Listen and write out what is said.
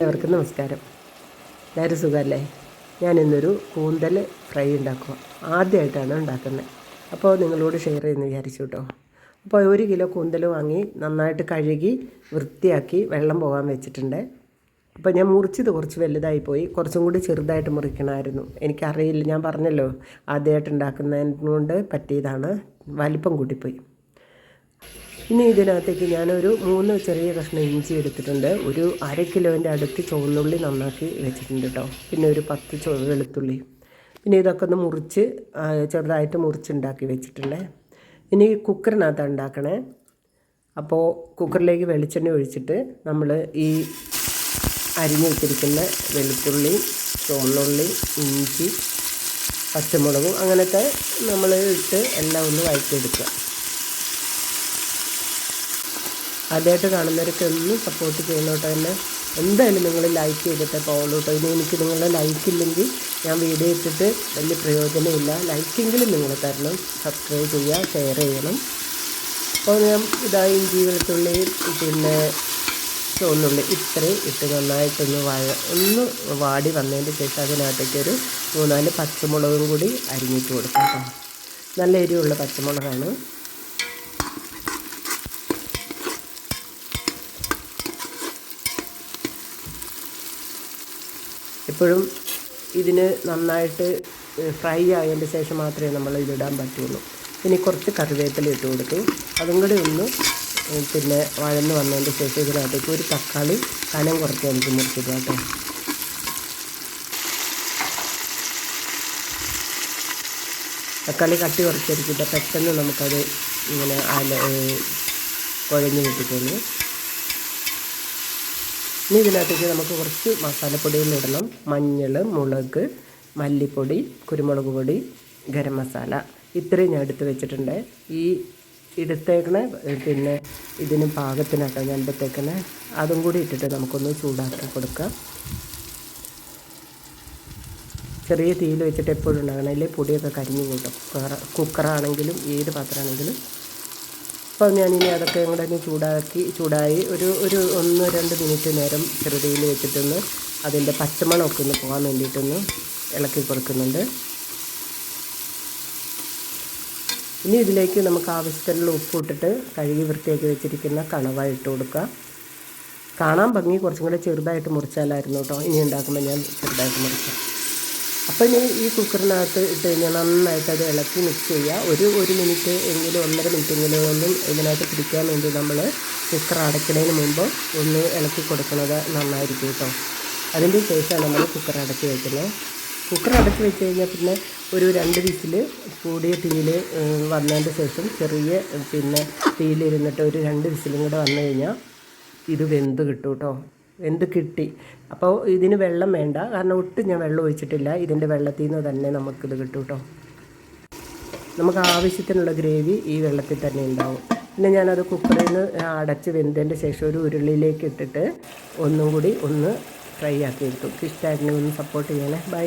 എല്ലാവർക്കും നമസ്കാരം. എല്ലാവരും സുഖമല്ലേ ഞാനിന്നൊരു കൂന്തൽ ഫ്രൈ ഉണ്ടാക്കുക ആദ്യമായിട്ടാണ് ഉണ്ടാക്കുന്നത്. അപ്പോൾ നിങ്ങളോട് ഷെയർ ചെയ്യുന്നു വിചാരിച്ചു കേട്ടോ. അപ്പോൾ ഒരു കിലോ കൂന്തൽ വാങ്ങി നന്നായിട്ട് കഴുകി വൃത്തിയാക്കി വെള്ളം പോകാൻ വെച്ചിട്ടുണ്ട്. അപ്പോൾ ഞാൻ മുറിച്ചത് കുറച്ച് വലുതായി പോയി. കുറച്ചും കൂടി ചെറുതായിട്ട് മുറിക്കണമായിരുന്നു. എനിക്കറിയില്ല. ഞാൻ പറഞ്ഞല്ലോ ആദ്യമായിട്ട് ഉണ്ടാക്കുന്നതിനോണ്ട് പറ്റിയതാണ്. വലിപ്പം കൂട്ടിപ്പോയി ഇനി ഇതിനകത്തേക്ക് ഞാനൊരു മൂന്ന് ചെറിയ കഷ്ണം ഇഞ്ചി എടുത്തിട്ടുണ്ട്. ഒരു അര കിലോന്റെ അടുത്ത് ചുവന്നുള്ളി നന്നാക്കി വെച്ചിട്ടുണ്ട് കേട്ടോ പിന്നെ ഒരു പത്ത് ചുവ വെളുത്തുള്ളി. പിന്നെ ഇതൊക്കെ ഒന്ന് മുറിച്ച് ചെറുതായിട്ട് മുറിച്ചുണ്ടാക്കി വെച്ചിട്ടുണ്ട്. ഇനി കുക്കറിനകത്ത് ഉണ്ടാക്കണേ. അപ്പോൾ കുക്കറിലേക്ക് വെളിച്ചെണ്ണ ഒഴിച്ചിട്ട് നമ്മൾ ഈ അരിഞ്ഞ് വെച്ചിരിക്കുന്ന വെളുത്തുള്ളി ചുവന്നുള്ളി ഇഞ്ചി പച്ചമുളകും അങ്ങനത്തെ നമ്മൾ ഇട്ട് എല്ലാം ഒന്ന് വഴറ്റിയെടുക്കുക ആദ്യമായിട്ട് കാണുന്നവരൊക്കെ ഒന്ന് സപ്പോർട്ട് ചെയ്യണോട്ടോ എന്നെ. എന്തായാലും നിങ്ങൾ ലൈക്ക് ചെയ്തിട്ടേ പോകുള്ളൂ കേട്ടോ. ഇനി എനിക്ക് നിങ്ങളുടെ ലൈക്ക് ഇല്ലെങ്കിൽ ഞാൻ വീഡിയോ ഇട്ടിട്ട് വലിയ പ്രയോജനമില്ല. ലൈക്കെങ്കിലും നിങ്ങൾ തരണം. സബ്സ്ക്രൈബ് ചെയ്യുക ഷെയർ ചെയ്യണം. അപ്പോൾ ഞാൻ ഇതാ ഇഞ്ചി വെളുത്തുള്ളി പിന്നെ ചുവന്നുള്ളി ഇത്രയും ഇട്ട് നന്നായിട്ടൊന്ന് വഴ ഒന്ന് വാടി വന്നതിന് ശേഷം അതിനകത്തേക്ക് ഒരു മൂന്നാൽ പച്ചമുളകും കൂടി അരിഞ്ഞിട്ട് കൊടുക്കാം കേട്ടോ. നല്ല എരിവുള്ള പച്ചമുളകാണ്. എപ്പോഴും ഇതിന് നന്നായിട്ട് ഫ്രൈ ആയതിന്റെ ശേഷം മാത്രമേ നമ്മൾ ഇതിടാൻ പറ്റുള്ളൂ. ഇനി കുറച്ച് കറിവേപ്പില ഇട്ട് കൊടുത്തു. അതും കൂടി ഒന്ന് പിന്നെ വഴന്ന് വന്നതിന്റെ ശേഷം ഇതിനകത്തേക്ക് ഒരു തക്കാളി കനം കുറച്ച് എനിക്ക് മുറിച്ചിട്ട് കേട്ടോ. തക്കാളി കട്ടി കുറച്ചെടുത്തിട്ട് പെട്ടെന്ന് നമുക്കത് ഇങ്ങനെ അല കുഴഞ്ഞ് കിട്ടിക്കോളൂ ഇനി ഇതിനകത്തേക്ക് നമുക്ക് കുറച്ച് മസാലപ്പൊടികൾ ഇടണം. മഞ്ഞൾ മുളക് മല്ലിപ്പൊടി കുരുമുളക് പൊടി ഗരം മസാല. ഇത്രയും ഞാൻ എടുത്ത് വെച്ചിട്ടുണ്ട്. ഈ എടുത്തേക്കണ പിന്നെ ഇതിന് പാകത്തിനാട്ടോ ഞാൻ എടുത്തേക്കണ അതും കൂടി ഇട്ടിട്ട് നമുക്കൊന്ന് ചൂടാക്കി കൊടുക്കാം. ചെറിയ തീയിൽ വെച്ചിട്ട് എപ്പോഴും ഉണ്ടാകണം അല്ലെങ്കിൽ പൊടിയൊക്കെ കരിഞ്ഞു കൂട്ടും. കുക്കറ കുക്കറാണെങ്കിലും ഏത് പാത്രമാണെങ്കിലും അപ്പോൾ ഞാനിനി അതൊക്കെ കൂടെ ചൂടാക്കി ചൂടായി ഒരു ഒരു ഒന്ന് രണ്ട് മിനിറ്റ് നേരം ചെറുതീയിൽ വെച്ചിട്ടൊന്ന് അതിന്റെ പച്ചമണമൊക്കെ ഒന്ന് പോകാൻ വേണ്ടിയിട്ടൊന്ന് ഇളക്കി കൊടുക്കുന്നുണ്ട്. ഇനി ഇതിലേക്ക് നമുക്ക് ആവശ്യത്തിനുള്ള ഉപ്പ് ഇട്ടിട്ട് കഴുകി വൃത്തിയാക്കി വെച്ചിരിക്കുന്ന കണവ ഇട്ട് കൊടുക്കുക. കാണാൻ ഭംഗി കുറച്ചും കൂടെ ചെറുതായിട്ട് മുറിച്ചാലായിരുന്നു കേട്ടോ. ഇനി ഉണ്ടാക്കുമ്പോൾ ഞാൻ ചെറുതായിട്ട് മുറിക്കാം. അപ്പോൾ ഇനി ഈ കുക്കറിനകത്ത് ഇട്ട് കഴിഞ്ഞാൽ നന്നായിട്ട് അത് ഇളക്കി മിക്സ് ചെയ്യുക ഒരു ഒരു മിനിറ്റ് എങ്കിലും ഒന്നര മിനിറ്റ് എങ്കിലും ഒന്നും ഇതിനകത്ത് പിടിക്കാൻ വേണ്ടി നമ്മൾ കുക്കർ അടയ്ക്കുന്നതിന് മുമ്പ് ഒന്ന് ഇളക്കി കൊടുക്കുന്നത് നന്നായിരിക്കും കേട്ടോ അതിന്റെ ശേഷമാണ് നമ്മൾ കുക്കർ അടച്ച് വയ്ക്കുന്നത് കുക്കർ അടച്ച് വെച്ച് കഴിഞ്ഞാൽ പിന്നെ ഒരു രണ്ട് വിസിൽ കൂടിയ തീയിൽ വന്നതിന്റെ ശേഷം ചെറിയ പിന്നെ തീയിലിരുന്നിട്ട് ഒരു രണ്ട് വിസിലും കൂടെ വന്നു കഴിഞ്ഞാൽ ഇത് വെന്ത് കിട്ടും കേട്ടോ വെന്ത് കിട്ടി? അപ്പോൾ ഇതിന് വെള്ളം വേണ്ട. കാരണം ഒട്ടും ഞാൻ വെള്ളം ഒഴിച്ചിട്ടില്ല. ഇതിന്റെ വെള്ളത്തിൽ നിന്ന് തന്നെ നമുക്കിത് കിട്ടും കേട്ടോ നമുക്ക് ആവശ്യത്തിനുള്ള ഗ്രേവി ഈ വെള്ളത്തിൽ തന്നെ ഉണ്ടാവും. പിന്നെ ഞാനത് കുക്കറിൽ നിന്ന് അടച്ച് വെന്തതിന്റെ ശേഷം ഒരു ഉരുളിയിലേക്ക് ഇട്ടിട്ട് ഒന്നും കൂടി ഒന്ന് ഫ്രൈ ആക്കി എടുത്തു. ഇഷ്ടമായിരുന്നു ഒന്ന് സപ്പോർട്ട് ചെയ്യണേ. ബൈ